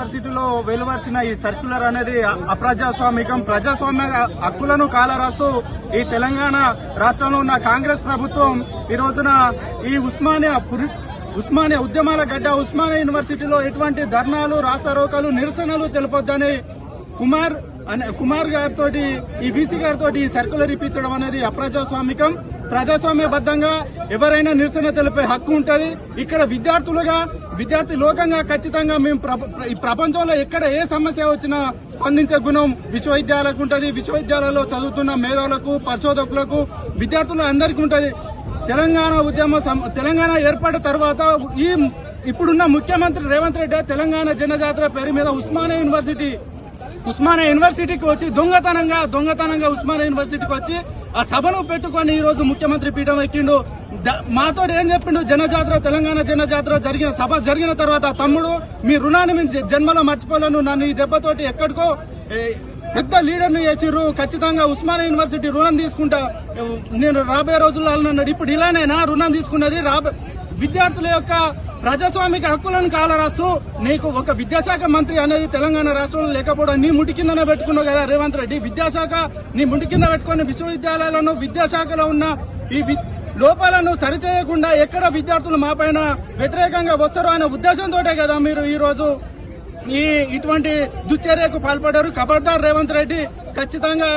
యూనివర్సిటీలో వెలువర్చిన ఈ సర్క్యులర్ అనేది అప్రజాస్వామికం. ప్రజాస్వామ్య హక్కులను కాలరాస్తూ ఈ తెలంగాణ రాష్ట్రంలో ఉన్న కాంగ్రెస్ ప్రభుత్వం ఈ రోజున ఈ ఉస్మానియా ఉస్మానియా ఉద్యమాల గడ్డ ఉస్మానియా యూనివర్సిటీలో ఎటువంటి ధర్నాలు రాస్తారోకాలు నిరసనలు తెలుపొద్దని కుమార్ అనే కుమార్ గారితో ఈ వీసీ గారితో ఈ సర్కులర్ ఇప్పించడం అనేది అప్రజాస్వామికం. ప్రజాస్వామ్యబద్ధంగా ఎవరైనా నిరసన తెలిపే హక్కు ఉంటుంది. ఇక్కడ విద్యార్థులుగా విద్యార్థి లోకంగా ఖచ్చితంగా మేము ఈ ప్రపంచంలో ఎక్కడ ఏ సమస్య వచ్చినా స్పందించే గుణం విశ్వవిద్యాలయాలకు ఉంటుంది. విశ్వవిద్యాలయాల్లో చదువుతున్న మేధావులకు పరిశోధకులకు విద్యార్థులు అందరికీ ఉంటుంది. తెలంగాణ ఉద్యమ తెలంగాణ ఏర్పడిన తర్వాత ఈ ఇప్పుడున్న ముఖ్యమంత్రి రేవంత్ రెడ్డి తెలంగాణ జనజాతర పేరు మీద ఉస్మానియా యూనివర్సిటీ ఉస్మానియా యూనివర్సిటీకి వచ్చి దొంగతనంగా దొంగతనంగా ఉస్మానియా యూనివర్సిటీకి వచ్చి ఆ సభను పెట్టుకొని ఈ రోజు ముఖ్యమంత్రి పీఠం ఎక్కిండు. మాతో ఏం చెప్పిండు? జనజాతర తెలంగాణ జనజాతర జరిగిన సభ జరిగిన తర్వాత తమ్ముడు మీ రుణాన్ని మేము జన్మలో మర్చిపోలేను నన్ను ఈ దెబ్బతోటి ఎక్కడికో పెద్ద లీడర్ని చేసిర్రు ఖచ్చితంగా ఉస్మానియా యూనివర్సిటీ రుణం తీసుకుంటా. నేను రాబోయే రోజుల్లో అన్నాడు ఇప్పుడు ఇలానైనా రుణం తీసుకున్నది రాబో విద్యార్థుల యొక్క ప్రజాస్వామిక హక్కులను కాలరాస్తూ నీకు ఒక విద్యాశాఖ మంత్రి అనేది తెలంగాణ రాష్ట్రంలో లేకపోవడం నీ ముడి కిందనే పెట్టుకున్నావు కదా రేవంత్ రెడ్డి. విద్యాశాఖ నీ ముడి కింద పెట్టుకుని విశ్వవిద్యాలయాలను విద్యాశాఖలో ఉన్న ఈ వి- లోపాలను సరిచేయకుండా ఎక్కడ విద్యార్థులు మా పైన వ్యతిరేకంగా వస్తారో అనే ఉద్దేశంతోటే కదా మీరు ఈ రోజు ఈ ఇటువంటి దుశ్చర్యకు పాల్పడ్డారు. ఖబర్దార్ రేవంత్ రెడ్డి ఖచ్చితంగా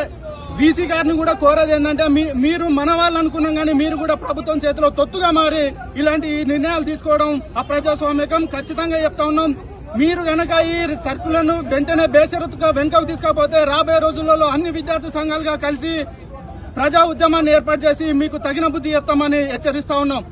బీసీ గారిని కూడా కోరేది ఏంటంటే మీ- మీరు మన వాళ్ళు అనుకున్నాం కానీ మీరు కూడా ప్రభుత్వం చేతిలో తొత్తుగా మారి ఇలాంటి నిర్ణయాలు తీసుకోవడం అప్రజాస్వామికం ఖచ్చితంగా చెప్తా ఉన్నాం. మీరు గనక ఈ సర్కులను వెంటనే బేషరతుగా వెనుకకు తీసుకపోతే రాబోయే రోజులలో అన్ని విద్యార్థి సంఘాలుగా కలిసి ప్రజా ఉద్యమాన్ని ఏర్పాటు చేసి మీకు తగిన బుద్ధి చెప్తామని హెచ్చరిస్తా ఉన్నాం.